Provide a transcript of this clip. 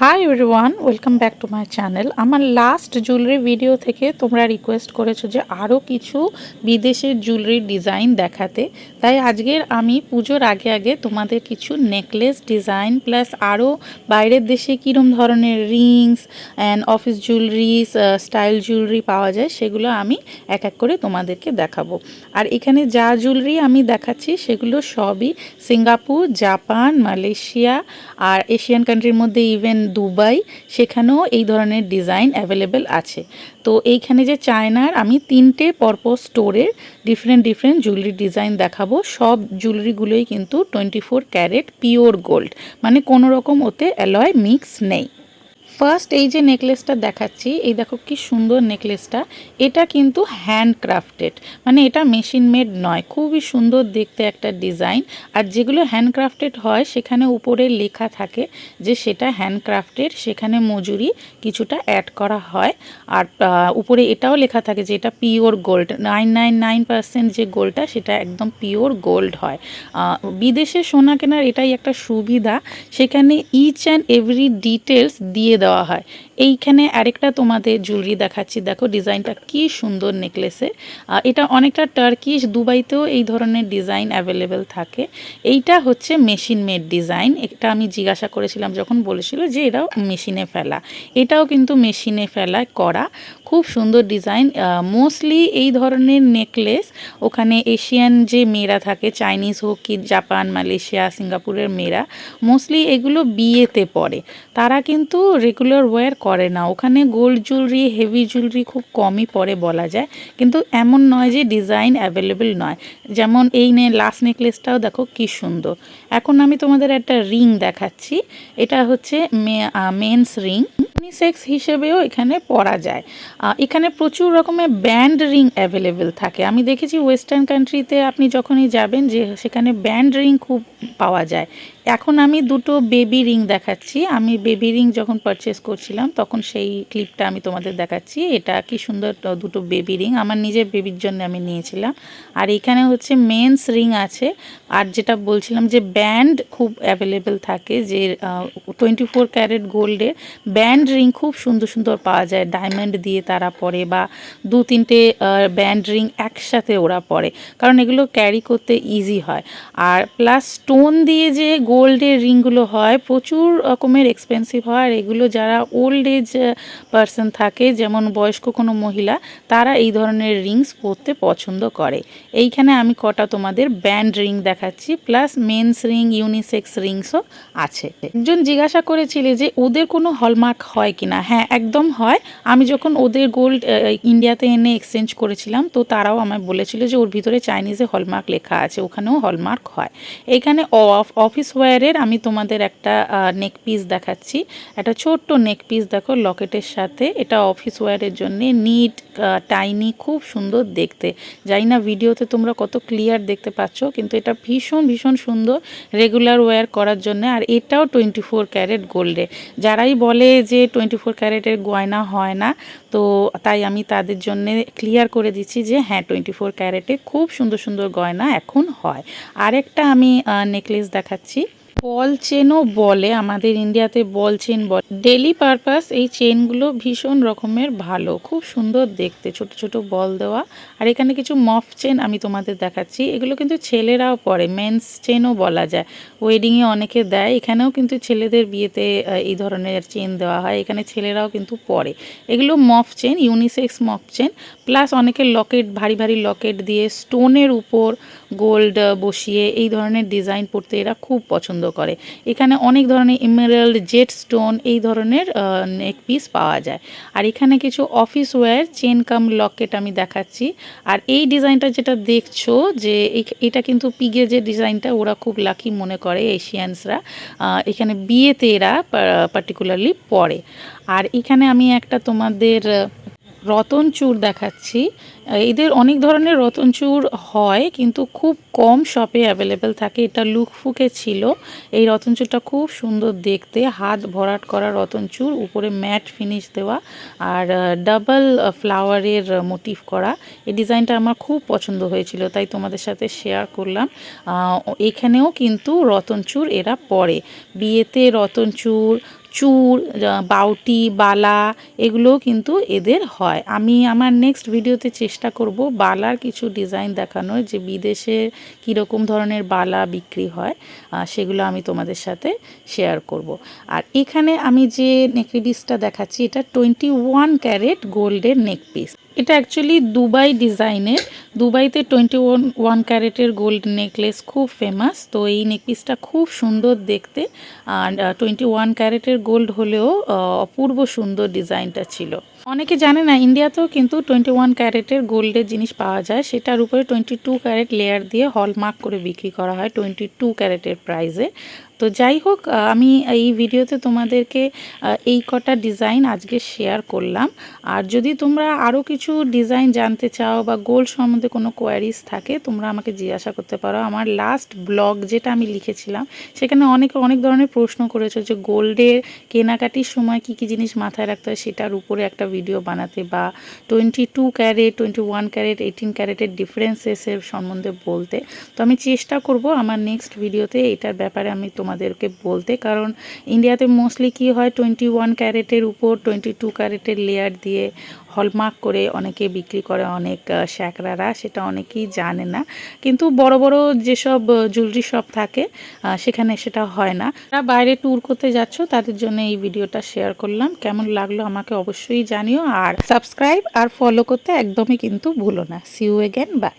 Hi everyone welcome back to my channel আমার last jewellery video থেকে তোমরা request করেছ যে আরও কিছু বিদেশের জুয়েলারির ডিজাইন দেখাতে। তাই আজকের আমি পুজোর আগে আগে তোমাদের কিছু নেকলেস ডিজাইন প্লাস আরও বাইরের দেশে কীরম ধরনের rings and office jewelleries style jewellery পাওয়া যায়, সেগুলো আমি এক এক করে তোমাদেরকে দেখাবো। আর এখানে যা জুয়েলারি আমি দেখাচ্ছি, সেগুলো সবই সিঙ্গাপুর জাপান মালয়েশিয়া আর এশিয়ান কান্ট্রির মধ্যে ইভেন দুবাই, সেখানেও এই ধরনের ডিজাইন অ্যাভেলেবেল আছে। তো এইখানে যে চায়নার, আমি তিনটে পরপর স্টোরের ডিফারেন্ট ডিফারেন্ট জুয়েলারি ডিজাইন দেখাবো। সব জুয়েলারিগুলোই কিন্তু twenty four carat pure gold মানে কোনো রকম ওতে অ্যালয় মিক্স নেই। ফার্স্ট এই যে নেকলেসটা দেখাচ্ছি, এই দেখো কি সুন্দর নেকলেসটা এটা কিন্তু হ্যান্ডক্রাফটেড মানে এটা মেশিন মেড নয়, খুবই সুন্দর দেখতে একটা ডিজাইন আর যেগুলো হ্যান্ডক্রাফটেড হয়, সেখানে উপরে লেখা থাকে যে সেটা হ্যান্ডক্রাফটেড সেখানে মজুরি কিছুটা অ্যাড করা হয়। আর উপরে এটাও লেখা থাকে যে এটা pure gold nine nine nine percent যে গোল্ডটা সেটা একদম পিওর গোল্ড হয়। বিদেশে সোনা কেনার এটাই একটা সুবিধা। সেখানে ইচ অ্যান্ড এভরি ডিটেলস দিয়ে দেওয়া হয়। এইখানে আরেকটা তোমাদের জুয়েলারি দেখাচ্ছি। দেখো ডিজাইনটা কি সুন্দর নেকলেসে এটা অনেকটা টার্কিশ দুবাইতেও এই ধরনের ডিজাইন অ্যাভেলেবেল থাকে। এইটা হচ্ছে মেশিন মেড ডিজাইন এটা আমি জিজ্ঞাসা করেছিলাম যখন বলেছিল যে এটাও মেশিনে ফেলা। এটাও কিন্তু মেশিনে ফেলা করা। খুব সুন্দর ডিজাইন মোস্টলি এই ধরনের নেকলেস ওখানে এশিয়ান যে মেয়েরা থাকে চাইনিজ হোক কি জাপান মালয়েশিয়া সিঙ্গাপুরের মেয়েরা মোস্টলি এগুলো বিয়েতে পড়ে তারা কিন্তু রেগুলার ওয়্যার করে না। ওখানে গোল্ড জুয়েলারি হেভি জুয়েলারি খুব কমই পরে বলা যায়। কিন্তু এমন নয় যে ডিজাইন অ্যাভেলেবেল নয়। যেমন এই নে লাস্ট নেকলেসটাও দেখো কি সুন্দর। এখন আমি তোমাদের একটা রিং দেখাচ্ছি। এটা হচ্ছে মেন্স রিং ইউনিসেক্স হিসেবেও এখানে পরা যায়। এখানে প্রচুর রকমের ব্যান্ড রিং অ্যাভেলেবেল থাকে। আমি দেখেছি ওয়েস্টার্ন কান্ট্রিতে আপনি যখনই যাবেন যে সেখানে ব্যান্ড রিং খুব পাওয়া যায়। এখন আমি দুটো বেবি রিং দেখাচ্ছি। আমি বেবি রিং যখন পারচেস করছিলাম, তখন সেই ক্লিপটা আমি তোমাদের দেখাচ্ছি। এটা কি সুন্দর দুটো বেবি রিং আমার নিজের বেবির জন্য আমি নিয়েছিলাম। আর এখানে হচ্ছে মেন্স রিং আছে। আর যেটা বলছিলাম যে ব্যান্ড খুব অ্যাভেলেবেল থাকে যে টোয়েন্টি ফোর ক্যারেট গোল্ডের ব্যান্ড রিং খুব সুন্দর সুন্দর পাওয়া যায়। ডায়মন্ড দিয়ে তারা পরে বা দু তিনটে ব্যান্ড রিং একসাথে ওরা পরে। কারণ এগুলো ক্যারি করতে ইজি হয়। আর প্লাস স্টোন দিয়ে যে গোল্ডের রিংগুলো হয়, প্রচুর রকমের এক্সপেন্সিভ হয়। আর এগুলো যারা ওল্ড এজ পারসন থাকে, যেমন বয়স্ক কোনো মহিলা, তারা এই ধরনের রিংস পরতে পছন্দ করে। এইখানে আমি কটা তোমাদের ব্যান্ড রিং দেখাচ্ছি প্লাস মেন্স রিং ইউনিসেক্স রিংসও আছে। একজন জিজ্ঞাসা করেছিলে যে ওদের কোনো হলমার্ক হয় কিনা? হ্যাঁ একদম হয়। আমি যখন ওদের গোল্ড ইন্ডিয়াতে এনে এক্সচেঞ্জ করেছিলাম, তো তারাও আমায় বলেছিল যে ওর ভিতরে চাইনিজে হলমার্ক লেখা আছে, ওখানেও হলমার্ক হয়। এইখানে অফিস ওয়্যারের আমি তোমাদের একটা নেক পিস দেখাচ্ছি। একটা ছোট্ট নেক পিস দেখো লকেটের সাথে। এটা অফিস ওয়্যারের জন্য নিট টাইনি খুব সুন্দর দেখতে। যাই না ভিডিওতে তোমরা কত ক্লিয়ার দেখতে পাচ্ছ, কিন্তু এটা ভীষণ ভীষণ সুন্দর রেগুলার ওয়্যার করার জন্য। আর এটাও টোয়েন্টি ফোর ক্যারেট গোল্ডে যারাই বলে যে টোয়েন্টি ফোর ক্যারেটের গয়না হয় না। তো তাই আমি তাদের জন্য ক্লিয়ার করে দিচ্ছি যে হ্যাঁ টোয়েন্টি ফোর ক্যারেটে খুব সুন্দর সুন্দর গয়না এখন হয়। আরেকটা আমি নেকলেস দেখাচ্ছি। বল চেনও বলে, আমাদের ইন্ডিয়াতে বল চেন বল। ডেলি পারপাস, এই চেনগুলো ভীষণ রকমের ভালো, খুব সুন্দর দেখতে, ছোট ছোট বল দেওয়া। আর এখানে কিছু মফ চেন আমি তোমাদের দেখাচ্ছি, এগুলো কিন্তু ছেলেরাও পরে, মেন্স চেনও বলা যায়। ওয়েডিংয়ে অনেকে দেয়, এখানেও কিন্তু ছেলেদের বিয়েতে এই ধরনের চেন দেওয়া হয়, এখানে ছেলেরাও কিন্তু পরে। এগুলো মফ চেন, ইউনিসেক্স মফ চেন, প্লাস অনেকে লকেট, ভারী ভারী লকেট দিয়ে স্টোনের উপর গোল্ড বসিয়ে এই ধরনের ডিজাইন পড়তে এরা খুব পছন্দ করে। এখানে অনেক ধরনের ইমেরাল্ড জেট স্টোন এই ধরনের নেক পিস পাওয়া যায়। আর এখানে কিছু office wear chain cum locket আমি দেখাচ্ছি। আর এই ডিজাইনটা যেটা দেখছ যে এটা কিন্তু পিগে যে ডিজাইনটা ওরা খুব লাকি মনে করে এশিয়ানসরা এখানে বিয়েতে এরা পার্টিকুলারলি পরে। আর এখানে আমি একটা তোমাদের রতন চূড় দেখাচ্ছি। এদের অনেক ধরনের রতন রতনচূড় হয়, কিন্তু খুব কম শপে অ্যাভেলেবেল থাকে। এটা লুকফুকে ছিল। এই রতন রতনচূড়টা খুব সুন্দর দেখতে। হাত ভরাট করা রতনচূড় উপরে ম্যাট ফিনিশ দেওয়া আর ডাবল ফ্লাওয়ারের মোটিভ করা। এই ডিজাইনটা আমার খুব পছন্দ হয়েছিল, তাই তোমাদের সাথে শেয়ার করলাম। এখানেও কিন্তু রতন রতনচূড় এরা পরে। বিয়েতে রতনচূড় চূড় আহ, বাউটি বালা এগুলোও কিন্তু এদের হয়। আমি আমার নেক্সট ভিডিওতে চেষ্টা করব বালার কিছু ডিজাইন দেখানোর যে বিদেশে কীরকম ধরনের বালা বিক্রি হয় সেগুলো আমি তোমাদের সাথে শেয়ার করব। আর এখানে আমি যে নেকলেসটা দেখাচ্ছি এটা টোয়েন্টি ওয়ান ক্যারেট গোল্ডের নেক পিস এটা অ্যাকচুয়ালি দুবাই ডিজাইনের। দুবাইতে টোয়েন্টি ওয়ান ওয়ান ক্যারেটের গোল্ড নেকলেস খুব ফেমাস তো এই নেকলেসটা খুব সুন্দর দেখতে। আর টোয়েন্টি ওয়ান ক্যারেটের গোল্ড হলেও অপূর্ব সুন্দর ডিজাইনটা ছিল। অনেকে জানে না, ইন্ডিয়াতেও কিন্তু টোয়েন্টি ওয়ান ক্যারেটের গোল্ডের জিনিস পাওয়া যায়। সেটার উপরে টোয়েন্টি টু ক্যারেট লেয়ার দিয়ে হলমার্ক করে বিক্রি করা হয় টোয়েন্টি টু ক্যারেটের প্রাইসে তো যাই হোক আমি এই ভিডিওতে তোমাদেরকে এই কটা ডিজাইন আজকে শেয়ার করলাম। আর যদি তোমরা আরও কিছু ডিজাইন জানতে চাও বা গোল্ড সম্বন্ধে কোনো কোয়ারিজ থাকে, তোমরা আমাকে জিজ্ঞাসা করতে পারো। আমার লাস্ট ব্লগ যেটা আমি লিখেছিলাম, সেখানে অনেকে অনেক ধরনের প্রশ্ন করেছ যে গোল্ডের কেনাকাটির সময় কি কি জিনিস মাথায় রাখতে হয়, সেটার উপরে একটা ভিডিও বানাতে বা twenty two carat twenty one carat eighteen ক্যারেটের ডিফারেন্সেসের সম্বন্ধে বলতে। তো আমি চেষ্টা করব আমার নেক্সট ভিডিওতে এটার ব্যাপারে আমি তোমাদেরকে বলতে। কারণ ইন্ডিয়াতে মোস্টলি কি হয় টোয়েন্টি ওয়ান ক্যারেটের উপর টোয়েন্টি টু ক্যারেটের লেয়ার দিয়ে হলমার্ক করে অনেকে বিক্রি করে অনেক শ্যাকরারা সেটা অনেকেই জানে না। কিন্তু বড় বড় যেসব জুয়েলারি শপ থাকে সেখানে সেটা হয় না। যারা বাইরে ট্যুর করতে যাচ্ছ, তাদের জন্য এই ভিডিওটা শেয়ার করলাম। কেমন লাগল আমাকে অবশ্যই জানিও। আর সাবস্ক্রাইব আর ফলো করতে একদমই কিন্তু ভুলো না। C you again by